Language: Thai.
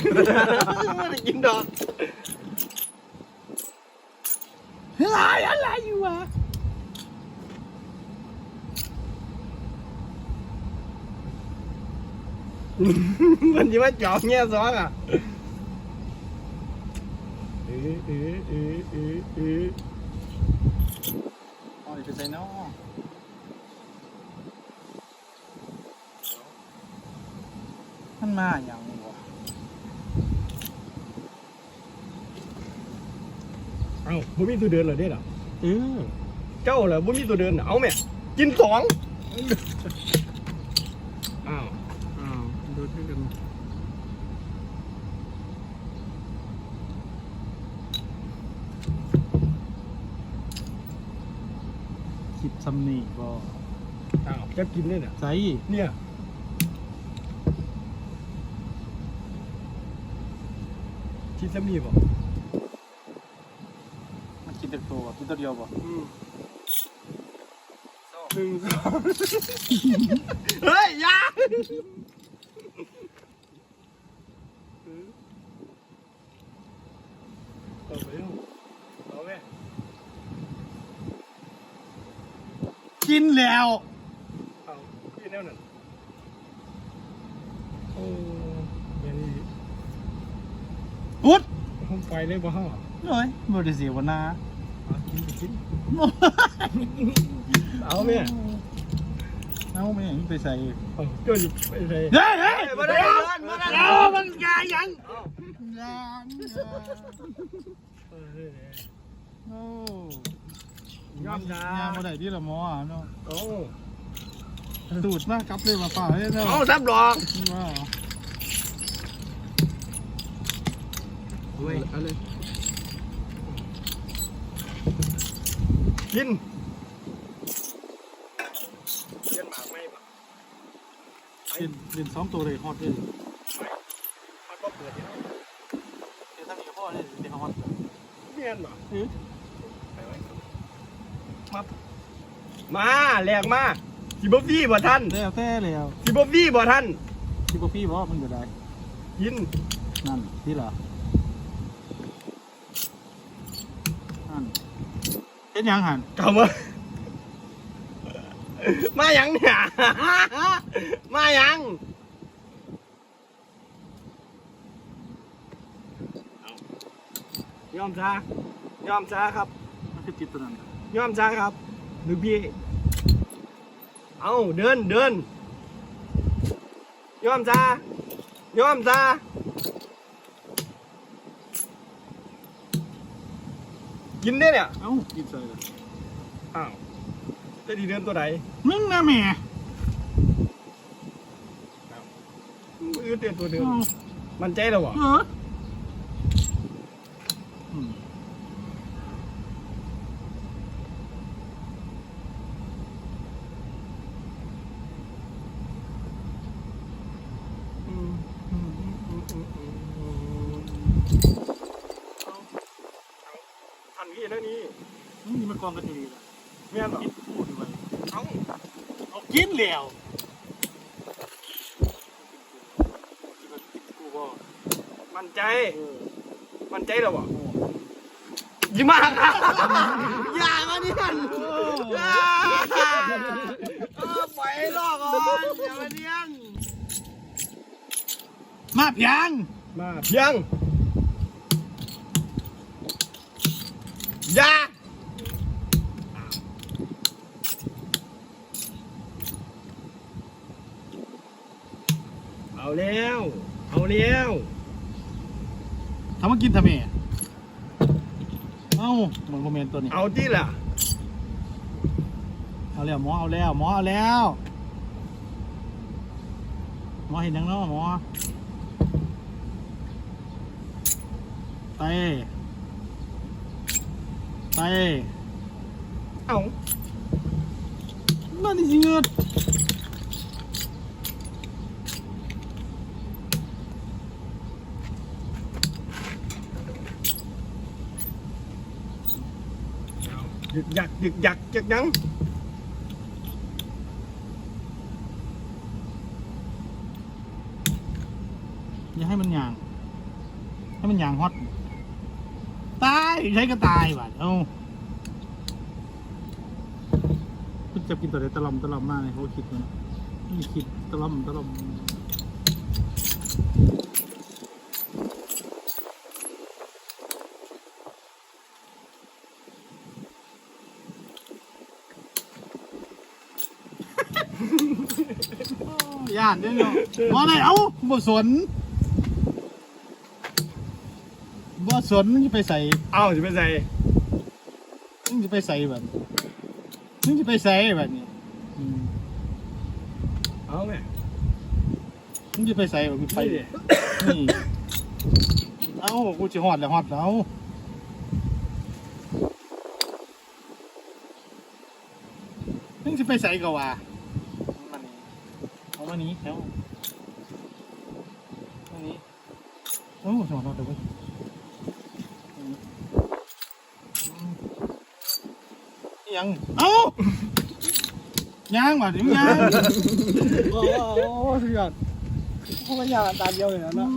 ไม่ได้กินดอกอะไรอะไรอยู่วะมันจะมาจอบเงี้ยสองอะเออเออเออเออเอออ๋อเดี๋ยวไปใส่น้อมันมาอย่างวะ เอ้าบ่มีตัวเดินเหรอเด้เหรอเออเจ้าเหรอบ่มีตัวเดินเหรอเอาแม่กินสองอ้าวอ้าวดูด้วยกันคิดสำนีก็อ้าวจะกินเนี่ยน่ะใส่เนี่ยคิดจะมีบ่ มันกินแต่ตัวบ่ตัวเดียวบ่อืมหนึ่งสองเฮ้ยยาเอไปดูเอาแม่กินแล้วเอาพี่แนวนั้นโอ้ยนี่พุดห้องไฟเลยบ่ห้องหน่อยบ่ได้เสียวันนา เอากินไปกินเอาแม่เอาไม่ยังไปใส่เอาเจ้าอยู่ไปใส่เฮ้ยเฮ้ยบ่ได้เดินบ่ได้เดินเอามันกายังเอายังเออเออเออโอ้ยอมจ้ายามบ่ได้ที่ละหมออะเนาะเอาตูดมากกลับเลยมาฝ่าให้เนาะเอาซับดอกว่าเว้ยเอาเลย กินเลี้ยนหมากไหมบ่เล่นเล่นสองตัวเลยฮอตเลยมันก็เปิดอยู่เดี๋ยวถ้ามีพ่อเนี่ยเดี๋ยวฮอตเลี้ยนบ่เออไปไว้มามาแรงมาสิบ่ฟี่บ่ท่านแล้วแต่แล้วสิบ่ฟี่บ่ท่านที่บ่พี่บ่มันอยู่ได้กินนั่นที่เหรอนั่น เฮ็ดหยังหันกลับมามาหยังเนี่ยมาหยังยอมซายอมซาครับมันคือติดตัวนั้นยอมซาครับดูพี่เอาเดินเดินยอมซายอมซา กินได้เนี่ยเอ้ากินใส่เลยอ้าวจะดีเดินตัวไหนมึงนะแม่มือเตือนตัวเดิมเอ้ามันใจแล้ววะเอออืม อืมอืมอืมอืมอืมอืมเอาเอาอันนี้แล้วนี่ มึง นี่มันกองกันอยู่ดีล่ะแม่นเหรอกินพูดด้วยเอาเอากินแล้วกูบ่มันใจ เออมันใจแล้ววะยิ้มมากนะอย่ามาเนี่ยนอย่าเอาปล่อยให้รอดก่อนอย่ามาเนี่ยนมาเพียงมาเพียงอย่าเอา แล้ว เอาแล้วทำมากินทำไมเอ้าเหมือนโมเมนต์ตัวนี้ เอาที่ล่ะเอาแล้วหมอเอาแล้วหมอเอาแล้วหมอเห็นยังเนาะหมอไตไตเอานั่นสิเงิด ยึกยักยึกยักจักยังอย่าให้มันหยาง ให้มันยางฮอตตายใช้ก็ตายว่ะเอ้าคุณจะกินตัวใดตะลอมตะลอมมากเลยเขาคิดมันนี่คิดตะลอมตะลอม ย่านเด้อเนาะบ่ได้เอ้าบ่สนบ่สนมึงจะไปใส่เอ้าจะไปใส่มึงจะไปใส่แบบมึงจะไปใส่แบบนี้อืมเอาไหมมึงจะไปใส่แบบกูไปไปดินี่เอ้ากูจะฮอดแล้วฮอดแล้วมึงจะไปใส่ก็ว่ามัน เอานี้แล้วมานี้โอ้สมองเราเดี๋ยวไปอืมอิหยัง เอ้ายังว่ะเดี๋ยวยังโอ้โหสุดยอดพวกมันยางตาเดียวเลยนะ